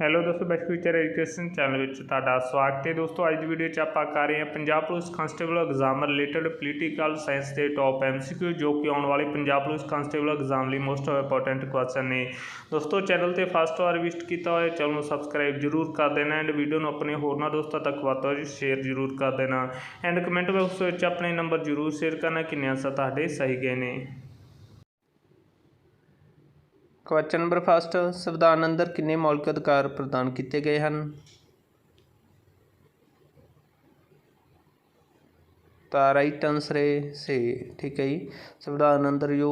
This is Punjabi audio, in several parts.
ਹੈਲੋ ਦੋਸਤੋ ਬੈਸਟ ਫਿਊਚਰ ਐਜੂਕੇਸ਼ਨ ਚੈਨਲ ਵਿੱਚ ਤੁਹਾਡਾ ਸਵਾਗਤ ਹੈ। ਦੋਸਤੋ, ਅੱਜ ਦੀ ਵੀਡੀਓ 'ਚ ਆਪਾਂ ਕਰ ਰਹੇ ਹਾਂ Punjab police constable exam related political science ਦੇ ਟੌਪ ਐਮਸੀਕਿਊ ਜੋ ਕਿ ਆਉਣ ਵਾਲੇ ਪੰਜਾਬ ਪੁਲਿਸ ਕਾਂਸਟੇਬਲ ਐਗਜ਼ਾਮ ਲਈ ਮੋਸਟ ਇੰਪੋਰਟੈਂਟ ਕੁਐਸਚਨ ਨੇ। ਦੋਸਤੋ ਚੈਨਲ ਤੇ ਫਸਟ ਵਾਰ ਵਿਜ਼ਿਟ ਕੀਤਾ ਹੋਇਆ ਚੈਨਲ ਨੂੰ ਸਬਸਕ੍ਰਾਈਬ ਜਰੂਰ ਕਰ ਦੇਣਾ ਐਂਡ ਵੀਡੀਓ ਨੂੰ ਆਪਣੇ ਹੋਰਨਾਂ ਦੋਸਤਾਂ ਤੱਕ ਵੱਧ ਤੋਂ ਵੱਧ ਸ਼ੇਅਰ ਜਰੂਰ ਕਰ ਦੇਣਾ। ਐਂਡ ਕਮੈਂਟ ਬਾਕਸ ਵਿੱਚ ਆਪਣੇ ਨੰਬਰ ਜਰੂਰ ਸ਼ੇਅਰ ਕਰਨਾ ਕਿੰਨੇ ਆਂਸਰ ਤੁਹਾਡੇ ਸਹੀ ਗਏ ਨੇ। ਕੁਐਸਚਨ ਨੰਬਰ ਫਸਟ ਸੰਵਿਧਾਨ ਅੰਦਰ ਕਿੰਨੇ ਮੌਲਿਕ ਅਧਿਕਾਰ ਪ੍ਰਦਾਨ ਕੀਤੇ ਗਏ ਹਨ? ਤਾਂ ਰਾਈਟ ਆਨਸਰ ਹੈ ਸੇ ਠੀਕ ਹੈ ਜੀ। ਸੰਵਿਧਾਨ ਅੰਦਰ ਜੋ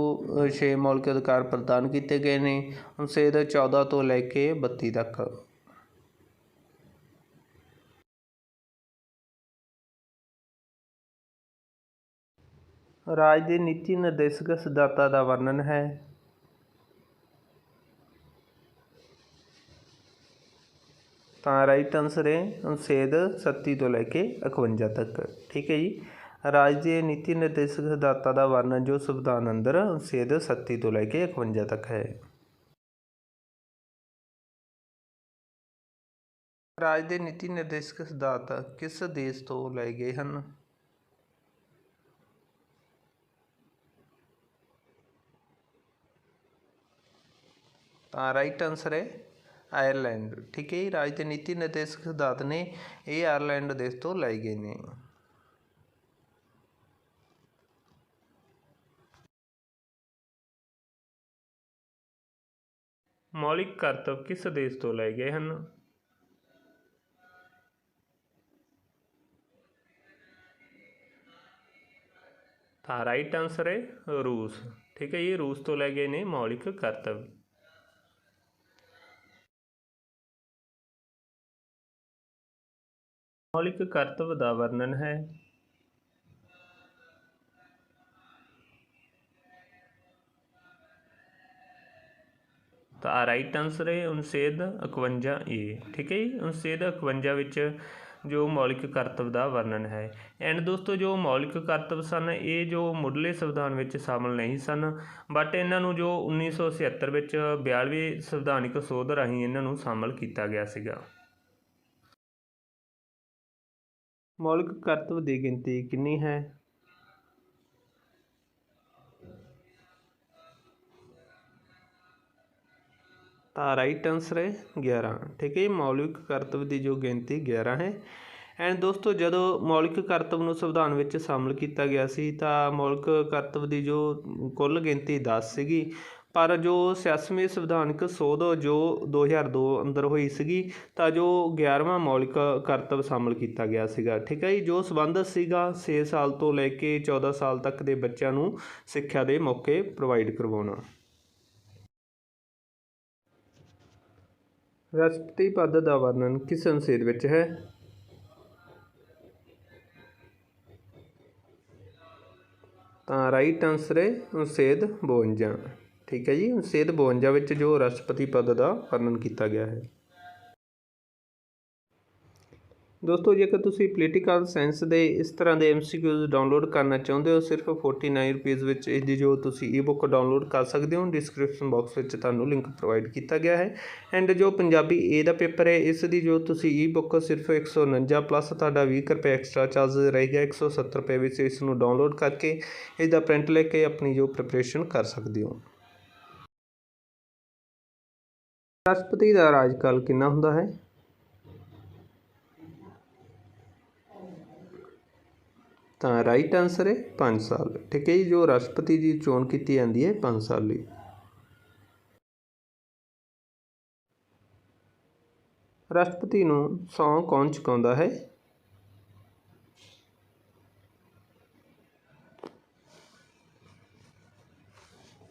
6 ਮੌਲਿਕ ਅਧਿਕਾਰ ਪ੍ਰਦਾਨ ਕੀਤੇ ਗਏ ਨੇ। ਅਨੁਛੇਦ 14 ਤੋਂ ਲੈ ਕੇ 32 ਤੱਕ। ਰਾਜ ਦੇ ਨੀਤੀ ਨਿਰਦੇਸ਼ਕ ਸਿਧਾਂਤਾਂ ਦਾ ਵਰਣਨ ਹੈ। ਤਾਂ ਰਾਈਟ ਆਨਸਰ ਹੈ, ਅਨੁਛੇਦ 37 ਤੋਂ ਲੈ ਕੇ 51 ਤੱਕ। ਠੀਕ ਹੈ ਜੀ? ਰਾਜ ਦੇ ਨੀਤੀ ਨਿਰਦੇਸ਼ਕ ਸਿਧਾਂਤਾਂ ਦਾ ਵਰਣਨ ਜੋ ਸੰਵਿਧਾਨ ਅੰਦਰ ਅਨੁਛੇਦ 37 ਤੋਂ ਲੈ ਕੇ 51 ਤੱਕ ਹੈ। ਰਾਜ ਦੇ ਨੀਤੀ ਨਿਰਦੇਸ਼ਕ ਸਿਧਾਂਤ ਕਿਸ ਦੇਸ਼ ਤੋਂ ਲਏ ਗਏ ਹਨ? ਤਾਂ ਰਾਈਟ ਆਨਸਰ ਹੈ ਆਇਰਲੈਂਡ। ਠੀਕ ਹੈ ਜੀ ਰਾਜ ਦੇ ਨੀਤੀ ਨਿਰਦੇਸ਼ਕ ਸਿਧਾਂਤ ਨੇ ਇਹ ਆਇਰਲੈਂਡ ਦੇਸ਼ ਤੋਂ ਲਏ ਗਏ ਨੇ। ਮੌਲਿਕ ਕਰਤਵ ਕਿਸ ਦੇਸ਼ ਤੋਂ ਲਏ ਗਏ ਹਨ? ਤਾਂ ਰਾਈਟ ਆਨਸਰ ਹੈ ਰੂਸ। ਠੀਕ ਹੈ ਇਹ ਰੂਸ ਤੋਂ ਲਏ ਗਏ ਨੇ ਮੌਲਿਕ ਕਰਤਵ। ਮੌਲਿਕ ਕਰਤਵ ਦਾ ਵਰਣਨ ਹੈ। ਤਾਂ ਰਾਈਟ ਆਨਸਰ ਹੈ ਅਨੁਛੇਦ 51 ਏ। ਠੀਕ ਹੈ ਜੀ? ਅਨੁਛੇਦ 51 ਵਿੱਚ ਜੋ ਮੌਲਿਕ ਕਰਤਵ ਦਾ ਵਰਣਨ ਹੈ। ਐਂਡ ਦੋਸਤੋ, ਜੋ ਮੌਲਿਕ ਕਰਤਵ ਸਨ, ਇਹ ਜੋ ਮੁੱਢਲੇ ਸੰਵਿਧਾਨ ਵਿੱਚ ਸ਼ਾਮਲ ਨਹੀਂ ਸਨ ਬਟ ਇਹਨਾਂ ਨੂੰ ਜੋ 1976 ਵਿੱਚ 42 ਸੰਵਿਧਾਨਿਕ ਸੋਧ ਰਾਹੀਂ ਇਹਨਾਂ ਨੂੰ ਸ਼ਾਮਲ ਕੀਤਾ ਗਿਆ ਸੀਗਾ। ਮੌਲਿਕ ਕਰਤਵ ਦੀ ਗਿਣਤੀ ਕਿੰਨੀ ਹੈ? ਤਾਂ ਰਾਈਟ ਆਨਸਰ ਹੈ 11 ਠੀਕ ਹੈ ਜੀ, ਮੌਲਿਕ ਕਰਤੱਵ ਦੀ ਜੋ ਗਿਣਤੀ 11 ਹੈ। ਐਂਡ ਦੋਸਤੋ, ਜਦੋਂ ਮੌਲਿਕ ਕਰਤੱਵ ਨੂੰ ਸੰਵਿਧਾਨ ਵਿੱਚ ਸ਼ਾਮਲ ਕੀਤਾ ਗਿਆ ਸੀ, ਤਾਂ ਮੌਲਿਕ ਕਰਤਵ ਦੀ ਜੋ ਕੁੱਲ ਗਿਣਤੀ 10 ਸੀਗੀ। ਪਰ ਜੋ 86ਵੀਂ ਸੰਵਿਧਾਨਕ ਸੋਧ ਜੋ 2002 ਅੰਦਰ ਹੋਈ ਸੀਗੀ, ਤਾਂ ਜੋ 11ਵਾਂ ਮੌਲਿਕ ਕਰਤੱਵ ਸ਼ਾਮਲ ਕੀਤਾ ਗਿਆ ਸੀਗਾ, ਠੀਕ ਹੈ ਜੀ? ਜੋ ਸਬੰਧ ਸੀਗਾ, ਛੇ ਸਾਲ ਤੋਂ ਲੈ ਕੇ 14 ਸਾਲ ਤੱਕ ਦੇ ਬੱਚਿਆਂ ਨੂੰ ਸਿੱਖਿਆ ਦੇ ਮੌਕੇ ਪ੍ਰੋਵਾਈਡ ਕਰਵਾਉਣਾ। ਰਾਸ਼ਟਰਪਤੀ ਪਦ ਦਾ ਵਰਣਨ ਕਿਸ ਅਨੁਛੇਦ ਵਿੱਚ ਹੈ? ਤਾਂ ਰਾਈਟ ਆਨਸਰ ਹੈ ਅਨੁਛੇਦ 52 ਠੀਕ ਹੈ ਜੀ ਅਨੁਛੇਦ 52 ਵਿੱਚ ਜੋ ਰਾਸ਼ਟਰਪਤੀ ਪਦ ਦਾ ਵਰਣਨ ਕੀਤਾ ਗਿਆ ਹੈ। ਦੋਸਤੋ, ਜੇਕਰ ਤੁਸੀਂ ਪੋਲੀਟੀਕਲ ਸਾਇੰਸ ਦੇ ਇਸ ਤਰ੍ਹਾਂ ਦੇ ਐਮਸੀਕਿਊਜ਼ ਡਾਊਨਲੋਡ ਕਰਨਾ ਚਾਹੁੰਦੇ ਹੋ, ਸਿਰਫ 49 ਰੁਪਏ ਵਿੱਚ ਇਸ ਦੀ ਜੋ ਤੁਸੀਂ ਈ-ਬੁੱਕ ਡਾਊਨਲੋਡ ਕਰ ਸਕਦੇ ਹੋ ਡਿਸਕ੍ਰਿਪਸ਼ਨ ਬਾਕਸ ਵਿੱਚ ਤੁਹਾਨੂੰ ਲਿੰਕ ਪ੍ਰੋਵਾਈਡ ਕੀਤਾ ਗਿਆ ਹੈ। ਐਂਡ ਜੋ ਪੰਜਾਬੀ ਏ ਦਾ ਪੇਪਰ ਹੈ, ਇਸ ਦੀ ਜੋ ਤੁਸੀਂ ਈ-ਬੁੱਕ ਸਿਰਫ 149 ਪਲੱਸ ਤੁਹਾਡਾ 20 ਰੁਪਏ ਐਕਸਟਰਾ ਚਾਰਜ ਰਹੇਗਾ 170 ਰੁਪਏ ਵਿੱਚ ਇਸ ਨੂੰ ਡਾਊਨਲੋਡ ਕਰਕੇ ਇਸ ਦਾ ਪ੍ਰਿੰਟ ਲੈ ਕੇ ਆਪਣੀ ਜੋ ਪ੍ਰਿਪਰੇਸ਼ਨ ਕਰ ਸਕਦੇ ਹੋ। ਰਾਸ਼ਟਰਪਤੀ ਦਾ ਰਾਜਕਾਲ ਕਿੰਨਾ ਹੁੰਦਾ ਹੈ? ਤਾਂ ਰਾਈਟ ਆਨਸਰ ਹੈ 5 ਸਾਲ। ਠੀਕ ਹੈ ਜੀ, ਜੋ ਰਾਸ਼ਟਰਪਤੀ ਦੀ ਚੋਣ ਕੀਤੀ ਜਾਂਦੀ ਹੈ 5 ਸਾਲ ਲਈ। ਰਾਸ਼ਟਰਪਤੀ ਨੂੰ ਸੌਂ ਕੌਣ ਚੁਕਾਉਂਦਾ ਹੈ?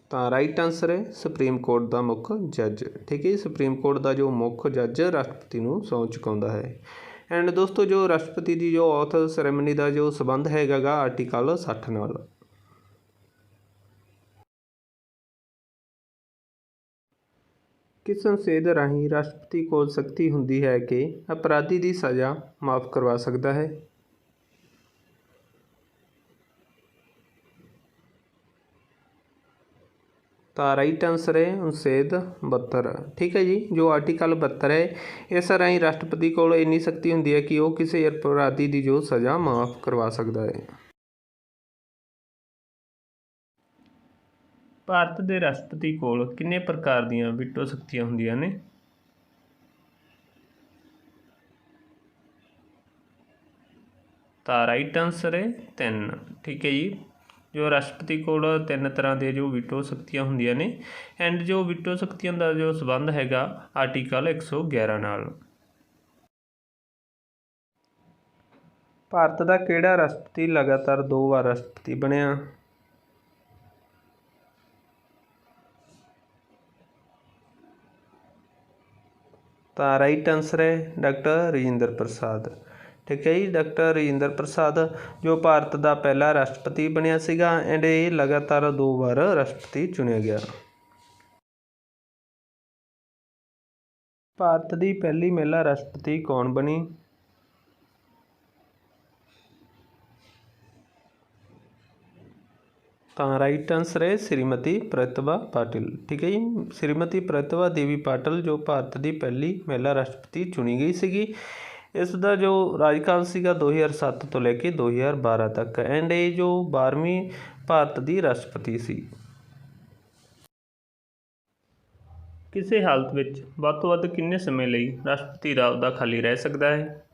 ਤਾਂ ਰਾਈਟ ਆਨਸਰ ਹੈ ਸੁਪਰੀਮ ਕੋਰਟ ਦਾ ਮੁੱਖ ਜੱਜ ਠੀਕ ਹੈ ਸੁਪਰੀਮ ਕੋਰਟ ਦਾ ਜੋ ਮੁੱਖ ਜੱਜ ਰਾਸ਼ਟਰਪਤੀ ਨੂੰ ਸੌਂ ਚੁਕਾਉਂਦਾ ਹੈ। ਐਂਡ ਦੋਸਤੋ, ਜੋ ਰਾਸ਼ਟਰਪਤੀ ਦੀ ਜੋ ਔਥ ਸੈਰੇਮਨੀ ਦਾ ਜੋ ਸਬੰਧ ਹੈਗਾਗਾ ਆਰਟੀਕਲ 60 ਨਾਲ। ਕਿਸ ਸੰਸਦ ਰਾਹੀਂ ਰਾਸ਼ਟਰਪਤੀ ਕੋਲ ਸ਼ਕਤੀ ਹੁੰਦੀ ਹੈ ਕਿ ਅਪਰਾਧੀ ਦੀ ਸਜ਼ਾ ਮਾਫ ਕਰਵਾ ਸਕਦਾ ਹੈ? ਤਾਂ ਰਾਈਟ ਆਨਸਰ ਹੈ ਅਨੁਛੇਦ 72 ਠੀਕ ਹੈ ਜੀ, ਜੋ ਆਰਟੀਕਲ 72 ਹੈ ਇਸ ਰਾਹੀਂ ਰਾਸ਼ਟਰਪਤੀ ਕੋਲ ਇੰਨੀ ਸ਼ਕਤੀ ਹੁੰਦੀ ਹੈ ਕਿ ਉਹ ਕਿਸੇ ਅਪਰਾਧੀ ਦੀ ਜੋ ਸਜ਼ਾ ਮਾਫ ਕਰਵਾ ਸਕਦਾ ਹੈ। ਭਾਰਤ ਦੇ ਰਾਸ਼ਟਰਪਤੀ ਕੋਲ ਕਿੰਨੇ ਪ੍ਰਕਾਰ ਦੀਆਂ ਵੀਟੋ ਸ਼ਕਤੀਆਂ ਹੁੰਦੀਆਂ ਨੇ? ਤਾਂ ਰਾਈਟ ਆਨਸਰ ਹੈ 3 ਠੀਕ ਹੈ ਜੀ ਜੋ ਰਾਸ਼ਟਰਪਤੀ ਕੋਲ ਤਿੰਨ ਤਰ੍ਹਾਂ ਦੇ ਜੋ ਵੀਟੋ ਸ਼ਕਤੀਆਂ ਹੁੰਦੀਆਂ ਨੇ ਐਂਡ ਜੋ ਵੀਟੋ ਸ਼ਕਤੀਆਂ ਦਾ ਜੋ ਸਬੰਧ ਹੈਗਾ ਆਰਟੀਕਲ 111 ਨਾਲ। ਭਾਰਤ ਦਾ ਕਿਹੜਾ ਰਾਸ਼ਟਰਪਤੀ ਲਗਾਤਾਰ ਦੋ ਵਾਰ ਰਾਸ਼ਟਰਪਤੀ ਬਣਿਆ? ਤਾਂ ਰਾਈਟ ਆਨਸਰ ਹੈ ਡਾਕਟਰ ਰਜਿੰਦਰ ਪ੍ਰਸਾਦ। ਠੀਕ ਹੈ ਜੀ ਡਾਕਟਰ ਰਜਿੰਦਰ ਪ੍ਰਸਾਦ, ਜੋ ਭਾਰਤ ਦਾ ਪਹਿਲਾ ਰਾਸ਼ਟਰਪਤੀ ਬਣਿਆ ਸੀਗਾ ਐਂਡ ਇਹ ਲਗਾਤਾਰ ਦੋ ਵਾਰ ਰਾਸ਼ਟਰਪਤੀ ਚੁਣਿਆ ਗਿਆ। ਭਾਰਤ ਦੀ ਪਹਿਲੀ ਮਹਿਲਾ ਰਾਸ਼ਟਰਪਤੀ ਕੌਣ ਬਣੀ? ਤਾਂ ਰਾਈਟ ਆਨਸਰ ਹੈ ਸ਼੍ਰੀਮਤੀ ਪ੍ਰਤਿਭਾ ਪਾਟਿਲ। ਠੀਕ ਹੈ ਜੀ, ਸ਼੍ਰੀਮਤੀ ਪ੍ਰਤਿਭਾ ਦੇਵੀ ਪਾਟਿਲ, ਜੋ ਭਾਰਤ ਦੀ ਪਹਿਲੀ ਮਹਿਲਾ ਰਾਸ਼ਟਰਪਤੀ ਚੁਣੀ ਗਈ ਸੀਗੀ। ਇਸ ਦਾ ਜੋ ਰਾਜਕਾਲ ਸੀਗਾ 2007 ਤੋਂ ਲੈ ਕੇ 2012 ਤੱਕ ਐਂਡ ਇਹ ਜੋ 12ਵੀਂ ਭਾਰਤ ਦੀ ਰਾਸ਼ਟਰਪਤੀ ਸੀ। ਕਿਸੇ ਹਾਲਤ ਵਿੱਚ ਵੱਧ ਤੋਂ ਵੱਧ ਕਿੰਨੇ ਸਮੇਂ ਲਈ ਰਾਸ਼ਟਰਪਤੀ ਦਾ ਅਹੁਦਾ ਖਾਲੀ ਰਹਿ ਸਕਦਾ ਹੈ?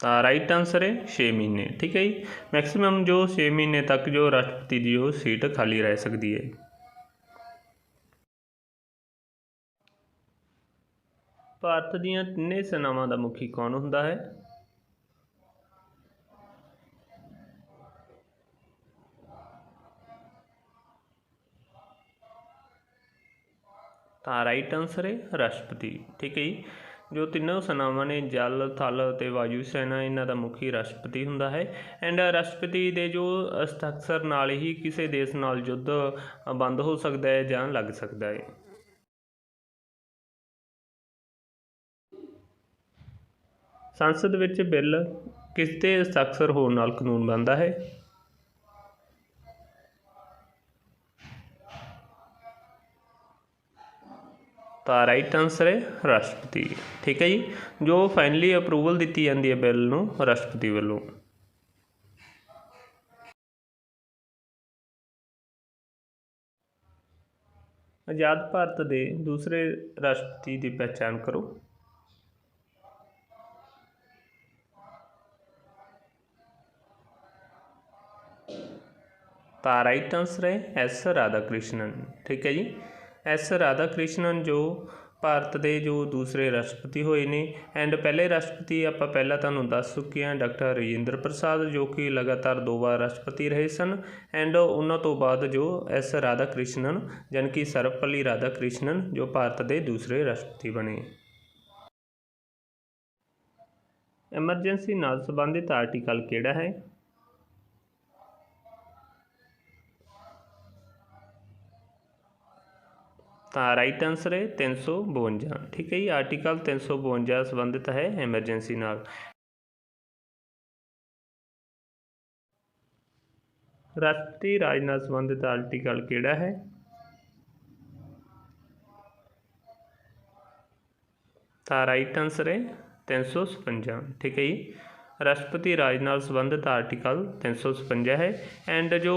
ਤਾਂ ਰਾਈਟ ਆਨਸਰ ਹੈ 6 ਮਹੀਨੇ, ਠੀਕ ਹੈ ਜੀ? ਮੈਕਸਿਮਮ ਜੋ 6 ਮਹੀਨੇ ਤੱਕ ਜੋ ਰਾਸ਼ਟਰਪਤੀ ਦੀ ਉਹ ਸੀਟ ਖਾਲੀ ਰਹਿ ਸਕਦੀ ਹੈ। ਭਾਰਤ ਦੀਆਂ ਤਿੰਨੇ ਸੈਨਾਵਾਂ ਦਾ ਮੁਖੀ ਕੌਣ ਹੁੰਦਾ ਹੈ? ਤਾਂ ਰਾਈਟ ਆਨਸਰ ਹੈ ਰਾਸ਼ਟਰਪਤੀ। ਠੀਕ ਹੈ ਜੀ। ਜੋ ਤਿੰਨੋਂ ਸੈਨਾਵਾਂ ਨੇ ਜਲ, ਥਲ ਅਤੇ ਵਾਯੂ ਸੈਨਾ, ਇਹਨਾਂ ਦਾ ਮੁਖੀ ਰਾਸ਼ਟਰਪਤੀ ਹੁੰਦਾ ਹੈ। ਐਂਡ ਰਾਸ਼ਟਰਪਤੀ ਦੇ ਜੋ ਹਸਤਾਖਰ ਨਾਲ ਹੀ ਕਿਸੇ ਦੇਸ਼ ਨਾਲ ਯੁੱਧ ਬੰਦ ਹੋ ਸਕਦਾ ਹੈ ਜਾਂ ਲੱਗ ਸਕਦਾ ਹੈ। ਸੰਸਦ ਵਿੱਚ ਬਿੱਲ ਕਿਸ ਦੇ ਹਸਤਾਖਰ ਹੋਣ ਨਾਲ ਕਾਨੂੰਨ ਬਣਦਾ ਹੈ? ਤਾਂ ਰਾਈਟ ਆਨਸਰ ਹੈ ਰਾਸ਼ਟਰਪਤੀ। ਠੀਕ ਹੈ ਜੀ? ਜੋ ਫਾਈਨਲੀ ਅਪਰੂਵਲ ਦਿੱਤੀ ਜਾਂਦੀ ਹੈ ਬਿੱਲ ਨੂੰ ਰਾਸ਼ਟਰਪਤੀ ਵੱਲੋਂ। ਆਜ਼ਾਦ ਭਾਰਤ ਦੇ ਦੂਸਰੇ ਰਾਸ਼ਟਰਪਤੀ ਦੀ ਪਛਾਣ ਕਰੋ। ਤਾਂ ਰਾਈਟ ਆਨਸਰ ਹੈ ਐਸ ਰਾਧਾ ਕ੍ਰਿਸ਼ਨਨ ਠੀਕ ਹੈ ਜੀ? ਐਸ ਰਾਧਾ ਕ੍ਰਿਸ਼ਨਨ ਜੋ ਭਾਰਤ ਦੇ ਜੋ ਦੂਸਰੇ ਰਾਸ਼ਟਰਪਤੀ ਹੋਏ ਨੇ ਐਂਡ ਪਹਿਲੇ ਰਾਸ਼ਟਰਪਤੀ ਆਪਾਂ ਪਹਿਲਾਂ ਤੁਹਾਨੂੰ ਦੱਸ ਚੁੱਕੇ ਹਾਂ ਡਾਕਟਰ ਰਜਿੰਦਰ ਪ੍ਰਸਾਦ ਜੋ ਕਿ ਲਗਾਤਾਰ ਦੋ ਵਾਰ ਰਾਸ਼ਟਰਪਤੀ ਰਹੇ ਸਨ ਐਂਡ ਉਹਨਾਂ ਤੋਂ ਬਾਅਦ ਜੋ ਐਸ ਰਾਧਾ ਕ੍ਰਿਸ਼ਨਨ ਜਾਣੀ ਕਿ ਸਰਵਪੱਲੀ ਰਾਧਾ ਕ੍ਰਿਸ਼ਨਨ ਜੋ ਭਾਰਤ ਦੇ ਦੂਸਰੇ ਰਾਸ਼ਟਰਪਤੀ ਬਣੇ। ਐਮਰਜੈਂਸੀ ਨਾਲ ਸੰਬੰਧਿਤ ਆਰਟੀਕਲ ਕਿਹੜਾ ਹੈ? ਤਾਂ ਰਾਈਟ ਆਨਸਰ ਹੈ 352 ਠੀਕ ਹੈ ਜੀ ਆਰਟੀਕਲ 352 ਸੰਬੰਧਿਤ ਹੈ ਐਮਰਜੈਂਸੀ ਨਾਲ ਰਾਸ਼ਟਰੀ ਰਾਜ ਨਾਲ ਸੰਬੰਧਿਤ ਆਰਟੀਕਲ ਕਿਹੜਾ ਹੈ ਤਾਂ ਰਾਈਟ ਆਨਸਰ ਹੈ 356 ਠੀਕ ਹੈ ਜੀ ਰਾਸ਼ਟਰਪਤੀ ਰਾਜ ਨਾਲ ਸੰਬੰਧਿਤ ਆਰਟੀਕਲ 356 ਹੈ ਐਂਡ ਜੋ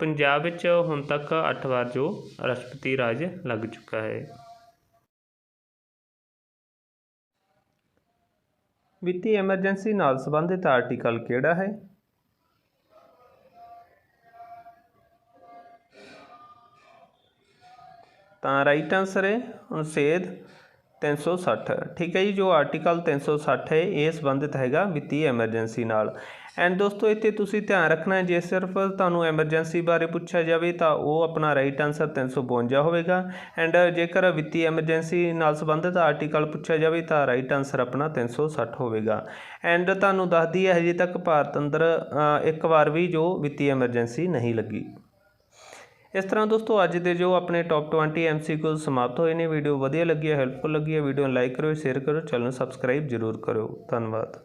ਪੰਜਾਬ ਵਿੱਚ ਹੁਣ ਤੱਕ ਅੱਠ ਵਾਰ ਜੋ ਰਾਸ਼ਟਰਪਤੀ ਰਾਜ ਲੱਗ ਚੁੱਕਾ ਹੈ। ਵਿੱਤੀ ਐਮਰਜੈਂਸੀ ਨਾਲ ਸੰਬੰਧਿਤ ਆਰਟੀਕਲ ਕਿਹੜਾ ਹੈ? ਤਾਂ ਰਾਈਟ ਆਨਸਰ ਹੈ, ਅਨੁਛੇਦ 360 ਠੀਕ ਹੈ ਜੀ, ਜੋ ਆਰਟੀਕਲ 360 ਹੈ, ਇਹ ਸੰਬੰਧਿਤ ਹੈਗਾ ਵਿੱਤੀ ਐਮਰਜੈਂਸੀ ਨਾਲ। ਐਂਡ ਦੋਸਤੋ, ਇੱਥੇ ਤੁਸੀਂ ਧਿਆਨ ਰੱਖਣਾ ਹੈ, ਜੇ ਸਿਰਫ ਤੁਹਾਨੂੰ ਐਮਰਜੈਂਸੀ ਬਾਰੇ ਪੁੱਛਿਆ ਜਾਵੇ, ਤਾਂ ਉਹ ਆਪਣਾ ਰਾਈਟ ਆਨਸਰ 352 ਹੋਵੇਗਾ। ਐਂਡ ਜੇਕਰ ਵਿੱਤੀ ਐਮਰਜੈਂਸੀ ਨਾਲ ਸੰਬੰਧਿਤ ਆਰਟੀਕਲ ਪੁੱਛਿਆ ਜਾਵੇ, ਤਾਂ ਰਾਈਟ ਆਨਸਰ ਆਪਣਾ 360 ਹੋਵੇਗਾ। ਐਂਡ ਤੁਹਾਨੂੰ ਦੱਸਦੀ ਹੈ, ਹਜੇ ਤੱਕ ਭਾਰਤ ਅੰਦਰ ਇੱਕ ਵਾਰ ਵੀ ਜੋ ਵਿੱਤੀ ਐਮਰਜੈਂਸੀ ਨਹੀਂ ਲੱਗੀ। ਇਸ ਤਰ੍ਹਾਂ ਦੋਸਤੋ, ਅੱਜ ਦੇ ਜੋ ਆਪਣੇ ਟੌਪ 20 ਐਮਸੀਕਿਊ ਸਮਾਪਤ ਹੋਏ ਨੇ ਵੀਡੀਓ ਵਧੀਆ ਲੱਗੀ ਹੈ ਹੈਲਪਫੁਲ ਲੱਗੀ ਹੈ ਵੀਡੀਓ ਨੂੰ ਲਾਈਕ ਕਰੋ ਸ਼ੇਅਰ ਕਰੋ ਚੈਨਲ ਨੂੰ ਸਬਸਕ੍ਰਾਈਬ ਜ਼ਰੂਰ ਕਰੋ ਧੰਨਵਾਦ।